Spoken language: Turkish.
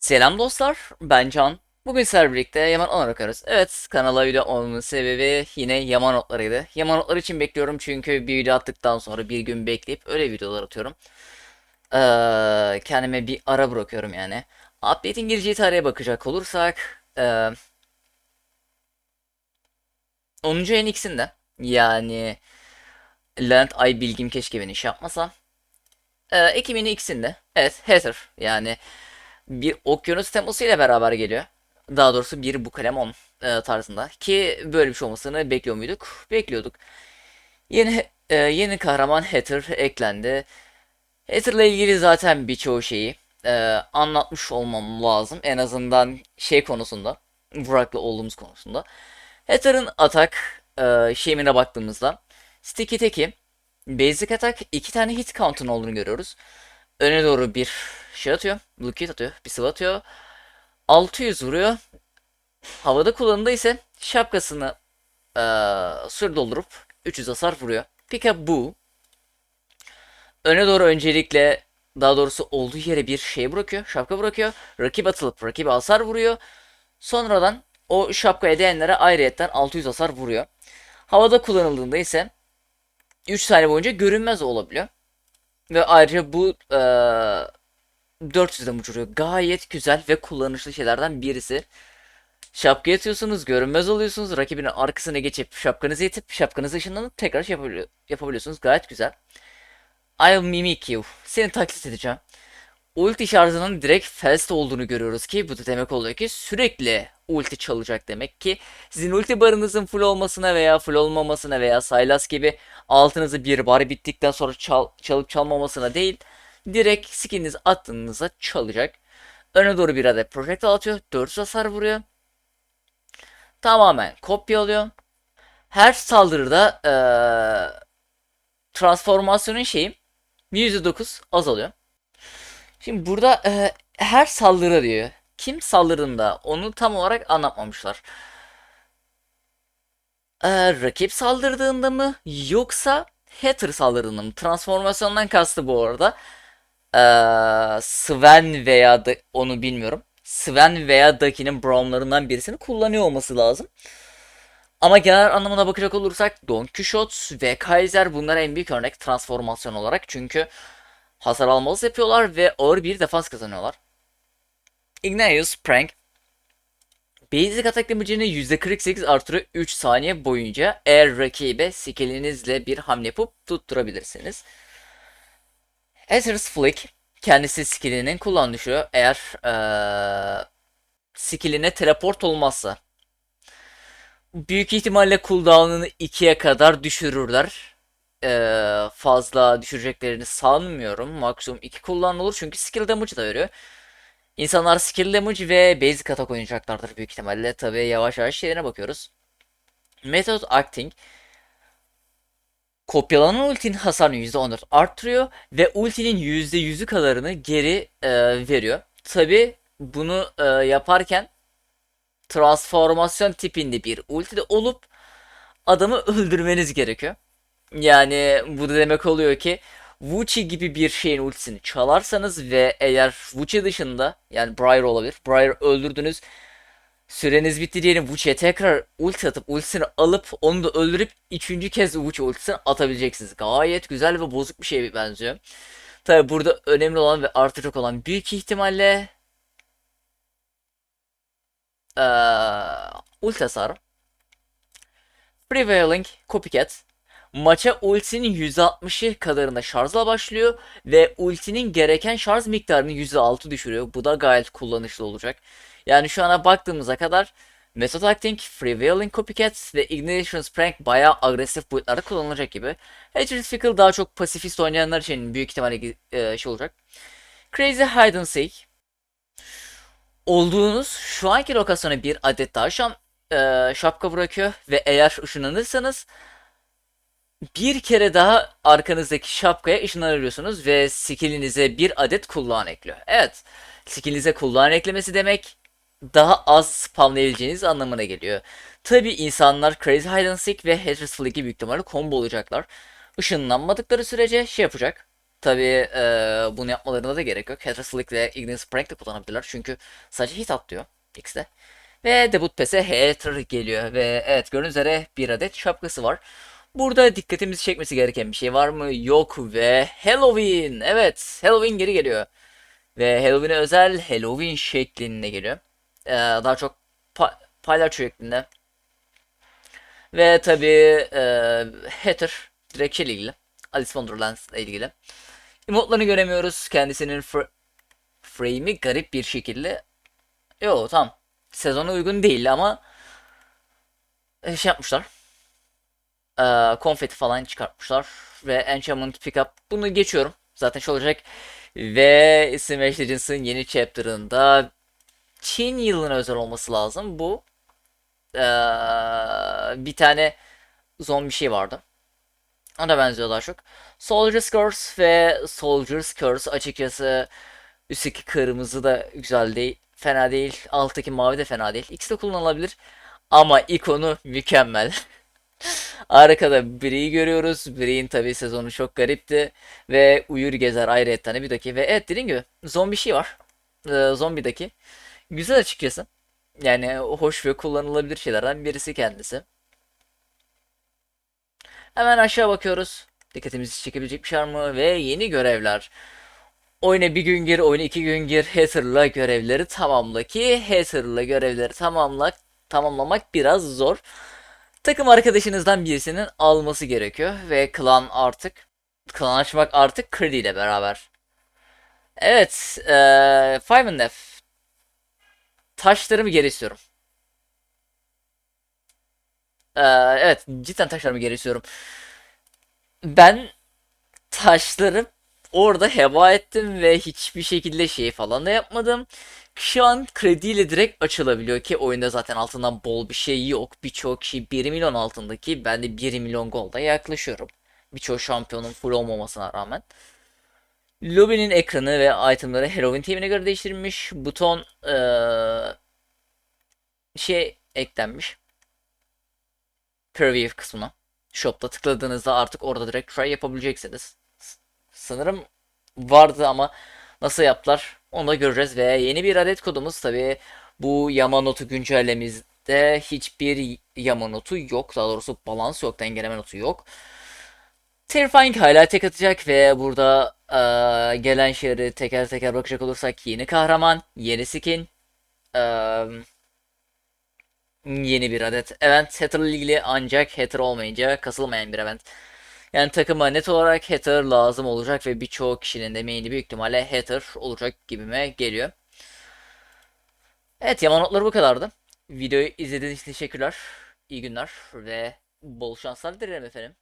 Selam dostlar, ben Can. Bugün sizlerle birlikte Yaman Onur okuyoruz. Evet, kanala video olmanın sebebi yine Yaman notlarıydı. Yaman notları için bekliyorum çünkü bir video attıktan sonra bir gün bekleyip öyle videolar atıyorum. Ee, kendime bir ara bırakıyorum yani. Update'in gireceği tarihe bakacak olursak... ee, 10. ayın ikisinde. Yani... Land ay bilgim keşke beni iş yapmasa. Ee, Ekim'in ikisinde. Evet, Heather. Yani bir okyanus teması ile beraber geliyor. Daha doğrusu bir bu kalem 10 e, tarzında. Ki böyle bir şey olmasını bekliyor muyduk? Bekliyorduk. Yeni e, yeni kahraman Hatter eklendi. Hatter'la ilgili zaten birçoğu şeyi e, anlatmış olmam lazım. En azından şey konusunda. Burak'la olduğumuz konusunda. Hatter'ın atak e, şeyine baktığımızda Sticky Teki Basic Attack iki tane hit count'un olduğunu görüyoruz. Öne doğru bir şey atıyor. Blue Kit atıyor. Bir sıvı atıyor. 600 vuruyor. Havada kullanımda ise şapkasını eee süre doldurup 300 hasar vuruyor. Pika bu. Öne doğru öncelikle daha doğrusu olduğu yere bir şey bırakıyor. Şapka bırakıyor. Rakip atılıp rakibe hasar vuruyor. Sonradan o şapkaya değenlere ayrıyetten 600 hasar vuruyor. Havada kullanıldığında ise 3 saniye boyunca görünmez olabiliyor. Ve ayrıca bu eee 400'den uçuruyor. Gayet güzel ve kullanışlı şeylerden birisi. Şapka atıyorsunuz, görünmez oluyorsunuz. Rakibinin arkasına geçip şapkanızı itip şapkanızı ışınlanıp tekrar şey yapabiliyor, yapabiliyorsunuz. Gayet güzel. I'll mimic you. Seni taklit edeceğim. Ulti şarjının direkt fast olduğunu görüyoruz ki bu da demek oluyor ki sürekli ulti çalacak demek ki sizin ulti barınızın full olmasına veya full olmamasına veya Sylas gibi altınızı bir bar bittikten sonra çal, çalıp çalmamasına değil direkt skininiz attığınızda çalacak. Öne doğru bir adet projectile atıyor. 400 hasar vuruyor. Tamamen kopya alıyor. Her saldırıda eee transformasyonun şeyi %9 azalıyor. Şimdi burada eee, her saldırı diyor. Kim saldırdığında onu tam olarak anlatmamışlar. Eee, rakip saldırdığında mı yoksa Hatter saldırdığında mı? Transformasyondan kastı bu arada. Eee, Sven veya da onu bilmiyorum. Sven veya Daki'nin Brown'larından birisini kullanıyor olması lazım. Ama genel anlamına bakacak olursak Don Quixote ve Kaiser bunlar en büyük örnek transformasyon olarak. Çünkü hasar almalısı yapıyorlar ve ağır bir defans kazanıyorlar. Ignatius Prank Basic atak damage'ini %48 artırıyor 3 saniye boyunca eğer rakibe skillinizle bir hamle yapıp tutturabilirsiniz. Ezre's Flick kendisi skillinin kullan eğer ee, skilline teleport olmazsa. Büyük ihtimalle cooldown'ını 2'ye kadar düşürürler. Ee, fazla düşüreceklerini sanmıyorum. Maksimum 2 cooldown olur çünkü skill damage da veriyor. İnsanlar skill damage ve basic atak oynayacaklardır büyük ihtimalle. Tabi yavaş yavaş şeylerine bakıyoruz. Method Acting kopyalanan ultinin hasarını %14 arttırıyor ve ultinin %100'ü kadarını geri e, veriyor. Tabi bunu e, yaparken transformasyon tipinde bir ulti de olup adamı öldürmeniz gerekiyor. Yani bu da demek oluyor ki Wuchi gibi bir şeyin ultisini çalarsanız ve eğer Wuchi dışında yani Briar olabilir. Briar öldürdünüz. Süreniz bitti diyelim Wuchi'ye tekrar ulti atıp ultisini alıp onu da öldürüp üçüncü kez Wuchi ultisini atabileceksiniz. Gayet güzel ve bozuk bir şeye benziyor. Tabi burada önemli olan ve artacak olan büyük ihtimalle ee, ulti hasarı. Prevailing Copycat Maça ultinin %60'ı kadarında şarjla başlıyor ve ultinin gereken şarj miktarını %6 düşürüyor. Bu da gayet kullanışlı olacak. Yani şu ana baktığımıza kadar Method Acting, Freewheeling Copycat ve Ignition Prank bayağı agresif boyutlarda kullanılacak gibi. Hatred Fickle daha çok pasifist oynayanlar için büyük ihtimalle e, şey olacak. Crazy Hide and Seek olduğunuz şu anki lokasyona bir adet daha şam, e, şapka bırakıyor ve eğer ışınlanırsanız bir kere daha arkanızdaki şapkaya ışınlanıyorsunuz ve skillinize bir adet kullan ekliyor. Evet, skillinize kullan eklemesi demek daha az spamlayabileceğiniz anlamına geliyor. Tabi insanlar Crazy Hide and Seek ve Hatred Flick'i büyük ihtimalle combo olacaklar. Işınlanmadıkları sürece şey yapacak. Tabii e, bunu yapmalarına da gerek yok. Hatter Slick ve Ignis Prank de kullanabilirler. Çünkü sadece hit atlıyor X'de. Ve debut pese Hatter geliyor. Ve evet gördüğünüz üzere bir adet şapkası var. Burada dikkatimizi çekmesi gereken bir şey var mı? Yok ve Halloween. Evet Halloween geri geliyor. Ve Halloween'e özel Halloween şeklinde geliyor. Ee, daha çok pa palyaço şeklinde. Ve tabii e, Hatter direkt şeyle ilgili. Alice Wonderland ile ilgili. Emotlarını göremiyoruz. Kendisinin fr frame'i garip bir şekilde. Yo tamam. Sezona uygun değil ama e, şey yapmışlar. Ee, konfeti falan çıkartmışlar. Ve Enchantment Pickup. Bunu geçiyorum. Zaten şey olacak. Ve Smash Legends'ın yeni chapter'ında Çin yılına özel olması lazım. Bu ee, bir tane zombi şey vardı. Ona benziyor daha çok. Soldier's Curse ve Soldier's Curse açıkçası üstteki kırmızı da güzel değil. Fena değil. Alttaki mavi de fena değil. İkisi de kullanılabilir. Ama ikonu mükemmel. Arkada Bree'yi görüyoruz. Bree'in tabi sezonu çok garipti. Ve uyur gezer ayrıyetten bir dakika. Ve evet dediğim gibi zombi şey var. Ee, zombideki. Güzel açıkçası. Yani hoş ve kullanılabilir şeylerden birisi kendisi. Hemen aşağı bakıyoruz. Dikkatimizi çekebilecek bir şey mı? Ve yeni görevler. Oyuna bir gün gir, oyuna iki gün gir. Hatter'la görevleri tamamla ki Hatter'la görevleri tamamla, tamamlamak biraz zor. Takım arkadaşınızdan birisinin alması gerekiyor ve klan artık klan açmak artık Kredi ile beraber. Evet, ee, Five and F. Taşlarımı geri istiyorum. Ee, evet, cidden taşlarımı geri istiyorum. Ben taşları orada heba ettim ve hiçbir şekilde şey falan da yapmadım. Şu an krediyle direkt açılabiliyor ki oyunda zaten altından bol bir şey yok. Birçok kişi 1 milyon altındaki ben de 1 milyon golda yaklaşıyorum. Birçok şampiyonun full olmamasına rağmen. Lobinin ekranı ve itemları Halloween temine göre değiştirilmiş. Buton ee, şey eklenmiş. Preview kısmına. Shop'ta tıkladığınızda artık orada direkt try yapabileceksiniz. Sanırım vardı ama nasıl yaptılar onu da göreceğiz ve yeni bir adet kodumuz tabi bu Yamanote güncellememizde hiçbir Yamanote yok. Daha doğrusu balans yok, dengeleme notu yok. Terrifying hala tek atacak ve burada eee, gelen şeyleri teker teker bakacak olursak yeni kahraman, yeni skin, eee, yeni bir adet event. Hatter ile ilgili ancak Hatter olmayınca kasılmayan bir event. Yani takıma net olarak Hatter lazım olacak ve birçok kişinin de main'i büyük ihtimalle Hatter olacak gibime geliyor. Evet Yamanotlar bu kadardı. Videoyu izlediğiniz için teşekkürler. İyi günler ve bol şanslar dilerim efendim.